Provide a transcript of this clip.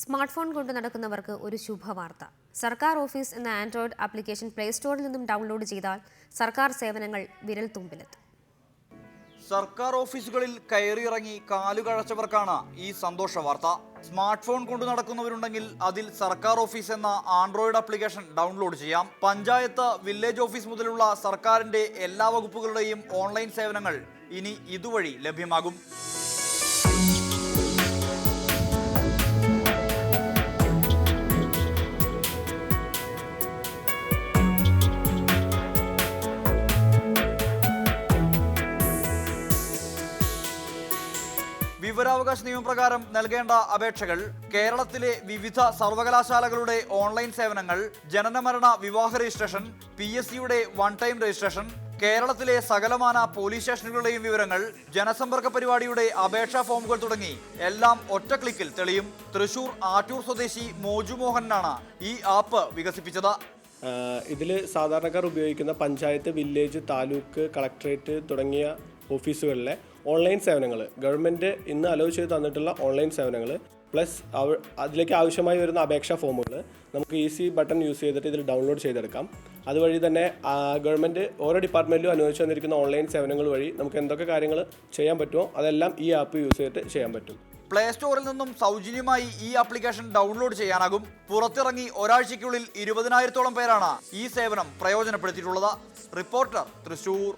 Smart phone കൊണ്ട് നടക്കുന്നവർക്ക് ഒരു ശുഭവാർത്ത. സർക്കാർ ഓഫീസ് എന്ന ആൻഡ്രോയിഡ് ആപ്ലിക്കേഷൻ പ്ലേ സ്റ്റോറിൽ നിന്നും ഡൗൺലോഡ് ചെയ്താൽ സർക്കാർ സേവനങ്ങൾ വിരൽ തുമ്പിലെത്തും സർക്കാർ ഓഫീസുകളിൽ കയറിയിറങ്ങി കാലുകഴച്ചവർക്കാണ് ഈ സന്തോഷ വാർത്ത. സ്മാർട്ട് ഫോൺ കൊണ്ടു നടക്കുന്നവരുണ്ടെങ്കിൽ അതിൽ സർക്കാർ ഓഫീസ് എന്ന ആൻഡ്രോയിഡ് ആപ്ലിക്കേഷൻ ഡൗൺലോഡ് ചെയ്യാം. പഞ്ചായത്ത് വില്ലേജ് ഓഫീസ് മുതലുള്ള സർക്കാരിന്റെ എല്ലാ വകുപ്പുകളുടെയും ഓൺലൈൻ സേവനങ്ങൾ ഇനി ഇതുവഴി ലഭ്യമാകും. വിവരാവകാശ നിയമപ്രകാരം നൽകേണ്ട അപേക്ഷകൾ കേരളത്തിലെ വിവിധ സർവകലാശാലകളുടെ ഓൺലൈൻ സേവനങ്ങൾ ജനനമരണ വിവാഹ രജിസ്ട്രേഷൻ പി എസ് സിയുടെ വൺ ടൈം രജിസ്ട്രേഷൻ കേരളത്തിലെ സകലമാന പോലീസ് സ്റ്റേഷനുകളുടെയും വിവരങ്ങൾ ജനസമ്പർക്ക പരിപാടിയുടെ അപേക്ഷാ ഫോമുകൾ തുടങ്ങി. എല്ലാം ഒറ്റ ക്ലിക്കിൽ തെളിയും. തൃശൂർ ആറ്റൂർ സ്വദേശി മോജു മോഹനാണ് ഈ ആപ്പ് വികസിപ്പിച്ചത്. ഇതിൽ സാധാരണക്കാർ ഉപയോഗിക്കുന്ന പഞ്ചായത്ത് വില്ലേജ് താലൂക്ക് കളക്ടറേറ്റ് തുടങ്ങിയ ഓഫീസുകളിലെ ഓൺലൈൻ സേവനങ്ങൾ. ഗവൺമെന്റ് ഇന്ന് അലോ ചെയ്ത് തന്നിട്ടുള്ള ഓൺലൈൻ സേവനങ്ങൾ. പ്ലസ് അവ അതിലേക്ക് ആവശ്യമായി വരുന്ന അപേക്ഷാ ഫോമുകൾ നമുക്ക് ഈസി ബട്ടൺ യൂസ് ചെയ്തിട്ട് ഇതിൽ ഡൗൺലോഡ് ചെയ്തെടുക്കാം. അതുവഴി തന്നെ ഗവൺമെന്റ് ഓരോ ഡിപ്പാർട്ട്മെന്റിലും അനുവദിച്ചു തന്നിരിക്കുന്ന ഓൺലൈൻ സേവനങ്ങൾ വഴി നമുക്ക് എന്തൊക്കെ കാര്യങ്ങൾ ചെയ്യാൻ പറ്റുമോ അതെല്ലാം ഈ ആപ്പ് യൂസ് ചെയ്തിട്ട് ചെയ്യാൻ പറ്റും. പ്ലേ സ്റ്റോറിൽ നിന്നും സൗജന്യമായി ഈ ആപ്ലിക്കേഷൻ ഡൗൺലോഡ് ചെയ്യാനാകും. പുറത്തിറങ്ങി ഒരാഴ്ചയ്ക്കുള്ളിൽ ഇരുപതിനായിരത്തോളം പേരാണ് ഈ സേവനം പ്രയോജനപ്പെടുത്തിയിട്ടുള്ളത്. റിപ്പോർട്ടർ തൃശൂർ.